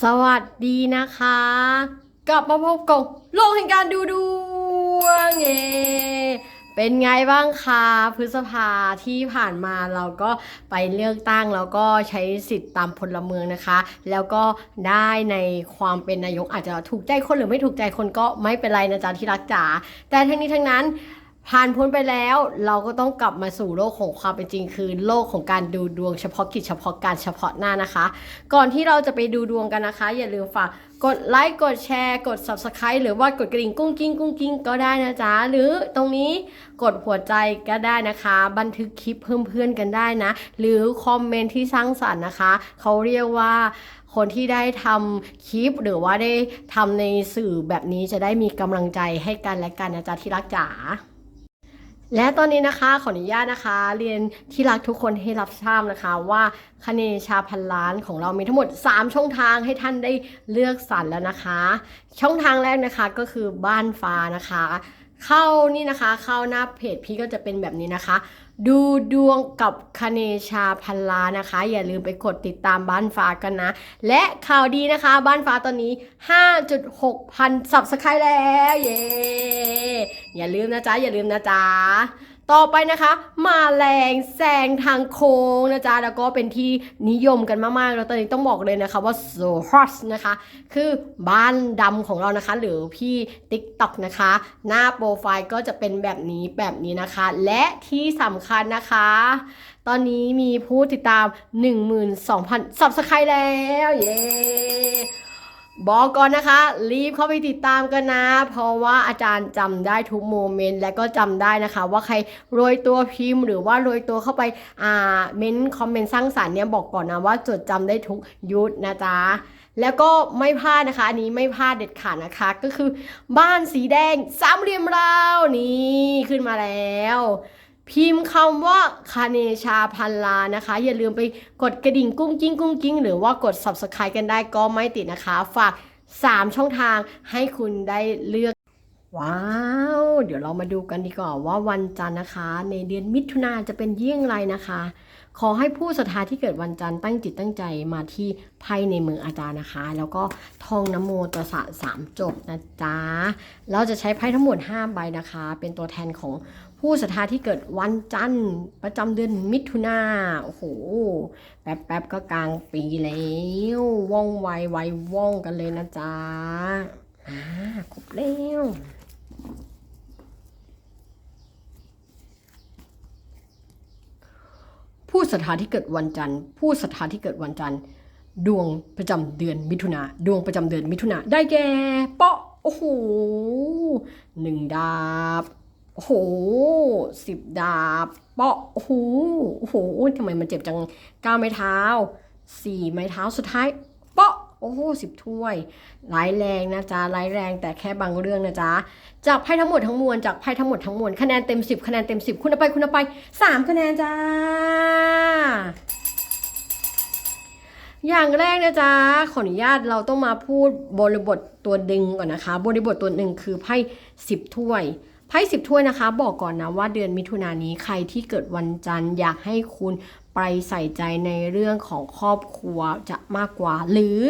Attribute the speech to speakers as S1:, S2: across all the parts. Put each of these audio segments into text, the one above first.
S1: สวัสดีนะคะ กลับมาพบกับโลกแห่งการดูดวงเอเป็นไงบ้างคะพฤษภาที่ผ่านมาเราก็ไปเลือกตั้งแล้วก็ใช้สิทธิ์ตามพลเมืองนะคะ แล้วก็ได้ในความเป็นนายกอาจจะถูกใจคนหรือไม่ถูกใจคนก็ไม่เป็นไรนะจ๊ะที่รักจ๋าแต่ทั้งนี้ทั้งนั้น ผ่านพ้นไปแล้วเราก็ต้องกลับมาสู่โลกของความเป็นจริง คือโลกของการดูดวงเฉพาะกิจเฉพาะการเฉพาะหน้านะคะ ก่อนที่เราจะไปดูดวงกันนะคะ อย่าลืมฝากกดไลค์กดแชร์กด subscribe หรือว่ากดกริ่งกุ้งกิ้งกุ้งกิ้งก็ได้นะจ๊ะ หรือตรงนี้กดหัวใจก็ได้นะคะ บันทึกคลิปเพิ่มเพื่อนกันได้นะ หรือคอมเมนต์ที่สร้างสรรค์นะคะ เขาเรียกว่าคนที่ได้ทำคลิปหรือว่าได้ทำในสื่อแบบนี้จะได้มีกำลังใจให้กันและกันนะจ๊ะที่รักจ๋า และตอนนี้นะคะขออนุญาตนะคะ เรียนที่รักทุกคนให้รับทราบนะคะว่าคเนชาพันล้านของเรามีทั้งหมด 3 ช่องทางให้ท่านได้เลือกสรรแล้วนะคะ ช่องทางแรกนะคะก็คือบ้านฟ้านะคะ เข้านี่นะคะ เข้าหน้าเพจพี่ก็จะเป็นแบบนี้นะคะ ดูดวงกับคเนชาพันล้านนะคะ อย่าลืมไปกดติดตามบ้านฟ้ากันนะ และข่าวดีนะคะ บ้านฟ้าตอนนี้ 5.6 พันสับสไครแล้ว เย้อย่าลืมนะจ๊ะ อย่าลืมนะจ๊ะ ต่อไปนะคะ มาแรงแซงทางโค้งนะจ๊ะ แล้วก็เป็นที่นิยมกันมากๆ แล้วตอนนี้ต้องบอกเลยนะคะว่า so hot นะคะ คือบ้านดำของเรานะคะ หรือพี่ TikTok นะคะ หน้าโปรไฟล์ก็จะเป็นแบบนี้แบบนี้นะคะ และที่สำคัญนะคะ ตอนนี้มีผู้ติดตาม 12,000 Subscribe แล้ว เย้ บอกก่อนนะคะ รีบเข้าไปติดตามกันนะ เพราะว่าอาจารย์จำได้ทุกโมเมนต์และก็จำได้นะคะ ว่าใครโรยตัวพิมพ์ หรือว่าโรยตัวเข้าไปอ่าเม้นคอมเมนต์สร้างสรรค์เนี่ยบอกก่อนนะว่าจดจำได้ทุกยุทธนะจ๊ะแล้วก็ไม่พลาดนะคะ อันนี้ไม่พลาดเด็ดขาดนะคะ ก็คือบ้านสีแดงสามเหลี่ยมเรานี่ขึ้นมาแล้ว พิมพ์คำว่าคาเนชาพันลานะคะ อย่าลืมไปกดกระดิ่งกุ้งกิ้งกุ้งกิ้งหรือว่ากด subscribe กันได้ก็ไม่ติดนะคะ ฝาก 3 ช่องทางให้คุณได้เลือก ว้าว เดี๋ยวเรามาดูกันดีกว่าว่าวันจันทร์นะคะ ในเดือนมิถุนาจะเป็นเยี่ยงไรนะคะ ขอให้ผู้ศรัทธาที่เกิดวันจันทร์ตั้งจิตตั้งใจมาที่ไพ่ในมืออาจารย์นะคะ แล้วก็ท่องนโมตสะสามจบนะจ๊ะเราจะใช้ไพ่ทั้งหมด5ใบนะคะ เป็นตัวแทนของ ผู้ศรัทธาที่เกิดวันจันทร์ประจำเดือนมิถุนาโอ้โห แป๊บแป๊บๆก็กลางปีแล้วว่องไวไวว่องกันเลยนะจ๊ะอ่าครบแล้วผู้ศรัทธาที่เกิดวันจันทร์ ผู้ศรัทธาที่เกิดวันจันทร์ ดวงประจำเดือนมิถุนาดวงประจำเดือนมิถุนาได้แก่เปาะโอ้โหหนึ่งดาบ โอ้โหสิบดาบเปาะโอ้โหโอ้โหทำไมมันเจ็บจังเก้าไม้เท้าสี่ไม้เท้าสุดท้ายเปาะโอ้โหสิบถ้วยร้ายแรงนะจ๊ะร้ายแรงแต่แค่บางเรื่องนะจ๊ะจากไพ่ทั้งหมดทั้งมวลจากไพ่ทั้งหมดทั้งมวลคะแนนเต็มสิบคะแนนเต็มสิบคุณเอาไปคุณเอาไปสามคะแนนจ้าอย่างแรกนะจ๊ะขออนุญาตเราต้องมาพูดบริบทตัวดึงก่อนนะคะ บริบทตัวหนึ่งคือไพ่สิบถ้วย ไพ่สิบถ้วยนะคะ บอกก่อนนะว่าเดือนมิถุนายนนี้ใครที่เกิดวันจันทร์อยากให้คุณ ไปใส่ใจในเรื่องของครอบครัวจะมากกว่า หรือ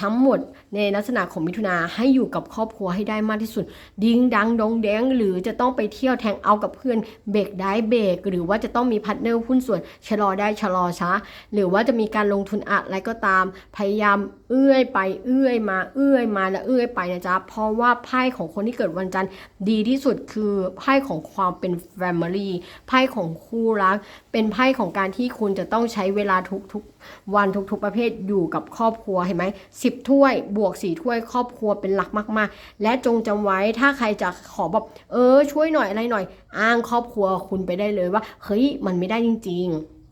S1: ทั้งหมดในลักษณะของมิถุนาให้อยู่กับครอบครัวให้ได้มากที่สุด ดิ้งดังดงแดง หรือจะต้องไปเที่ยวแทงเอากับเพื่อนเบรกได้เบรกหรือว่าจะต้องมีพาร์ทเนอร์หุ้นส่วนชะลอได้ชะลอช้า หรือว่าจะมีการลงทุนอะไรก็ตาม พยายามเอื้อยไปเอื้อยมาเอื้อยมาและเอื้อยไปนะจ๊ะเพราะว่าไพ่ของคนที่เกิดวันจันทร์ดีที่สุดคือไพ่ของความเป็น Family ไพ่ของคู่รัก เป็นไพ่ของการที่คุณุณจะต้องใช้เวลาทุกๆ วันทุกๆประเภทอยู่กับครอบครัวเห็นไหมสิบถ้วย บวกสี่ถ้วย ครอบครัวเป็นหลักมาก ๆ และจงจำไว้ถ้าใครจะขอแบบเออช่วยหน่อยอะไรหน่อย อ้างครอบครัวคุณไปได้เลยว่าเฮ้ยมันไม่ได้จริง ๆ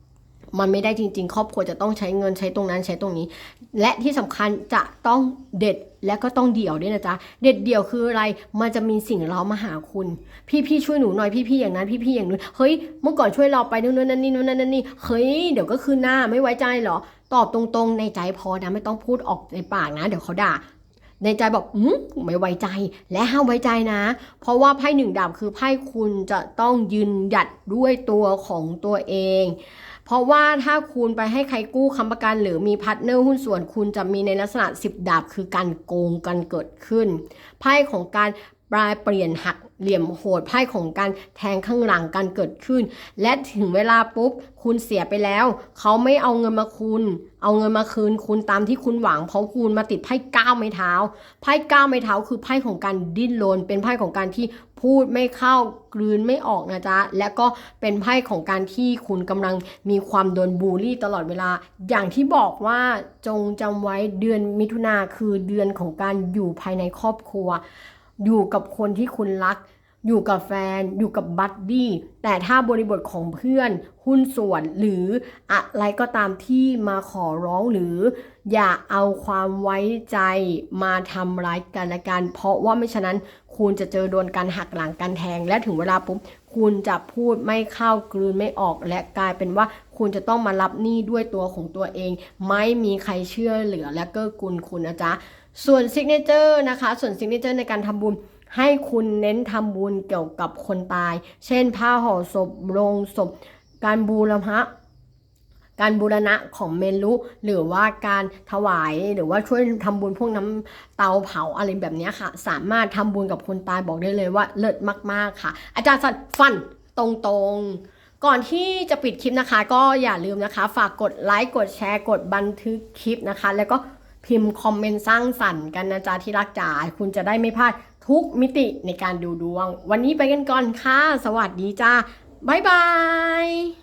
S1: มันไม่ได้จริง ๆ ครอบครัวจะต้องใช้เงินใช้ตรงนั้นใช้ตรงนี้ และที่สำคัญจะต้องเด็ดและก็ต้องเดี่ยวด้วยนะจ๊ะ เด็ดเดี่ยวคืออะไร มันจะมีสิ่งเรามาหาคุณ พี่ๆช่วยหนูหน่อยพี่ๆอย่างนั้นพี่ๆอย่างนู้น เฮ้ย เมื่อก่อนช่วยเราไปนู่นนั่นนี่นู่นนั่นนี่ เฮ้ย เดี๋ยวก็คือหน้าไม่ไว้ใจเหรอ ตอบตรงๆ ในใจพอนะไม่ต้องพูดออกในปากนะ เดี๋ยวเขาด่า ในใจบอกอืมไม่ไว้ใจ และห้ามไว้ใจนะ เพราะว่าไพ่หนึ่งดาบคือไพ่คุณจะต้องยืนหยัดด้วยตัวของตัวเอง เพราะว่าถ้าคุณไปให้ใครกู้ค้ำประกันหรือมีพาร์ทเนอร์หุ้นส่วนคุณจะมีในลักษณะ 10 ดาบ คือการโกงกันเกิดขึ้นไพ่ของการปลายเปลี่ยนหัก เหลี่ยมโหดไพ่ของการแทงข้างหลังกันเกิดขึ้น และถึงเวลาปุ๊บ คุณเสียไปแล้ว เขาไม่เอาเงินมาคุณ เอาเงินมาคืนคุณตามที่คุณหวัง เพราะคุณมาติดไพ่ก้าวไม้เท้า ไพ่ก้าวไม้เท้าคือไพ่ของการดิ้นรนเป็นไพ่ของการที่พูดไม่เข้ากลืนไม่ออกนะจ๊ะ และก็เป็นไพ่ของการที่คุณกำลังมีความโดนบูลลี่ตลอดเวลา อย่างที่บอกว่าจงจำไว้เดือนมิถุนาคือเดือนของการอยู่ภายในครอบครัว อยู่กับคนที่คุณรัก อยู่กับแฟน อยู่กับบัดดี้ แต่ถ้าบริบทของเพื่อน หุ้นส่วน หรืออะไรก็ตามที่มาขอร้องหรือ อย่าเอาความไว้ใจมาทำร้ายกันและกัน เพราะว่าไม่ฉะนั้นคุณจะเจอโดนการหักหลังการแทง และถึงเวลาปุ๊บคุณจะพูดไม่เข้ากลืนไม่ออก และกลายเป็นว่าคุณจะต้องมารับหนี้ด้วยตัวของตัวเอง ไม่มีใครเชื่อเหลือและเกื้อกูลคุณนะจ๊ะ ส่วนซิกเนเจอร์นะคะ ส่วนซิกเนเจอร์ในการทำบุญ ให้คุณเน้นทำบุญเกี่ยวกับคนตาย เช่น ผ้าห่อศพโรงศพ การบูรณะการบูรณะของเมนลุหรือว่าการถวายหรือว่าช่วยทำบุญพวกน้ำเตาเผาอะไรแบบนี้ค่ะ สามารถทำบุญกับคนตายบอกได้เลยว่าเลิศมาก ๆค่ะ อาจารย์สันฟันตรงๆ ก่อนที่จะปิดคลิปนะคะ ก็อย่าลืมนะคะ ฝากกดไลค์กดแชร์กดบันทึกคลิปนะคะ แล้วก็พิมพ์คอมเมนต์สร้างสรรค์กันนะจ๊ะที่รักจ๋าคุณจะได้ไม่พลาด ทุกมิติในการดูดวง วันนี้ไปกันก่อนค่ะ สวัสดีจ้าบ๊ายบาย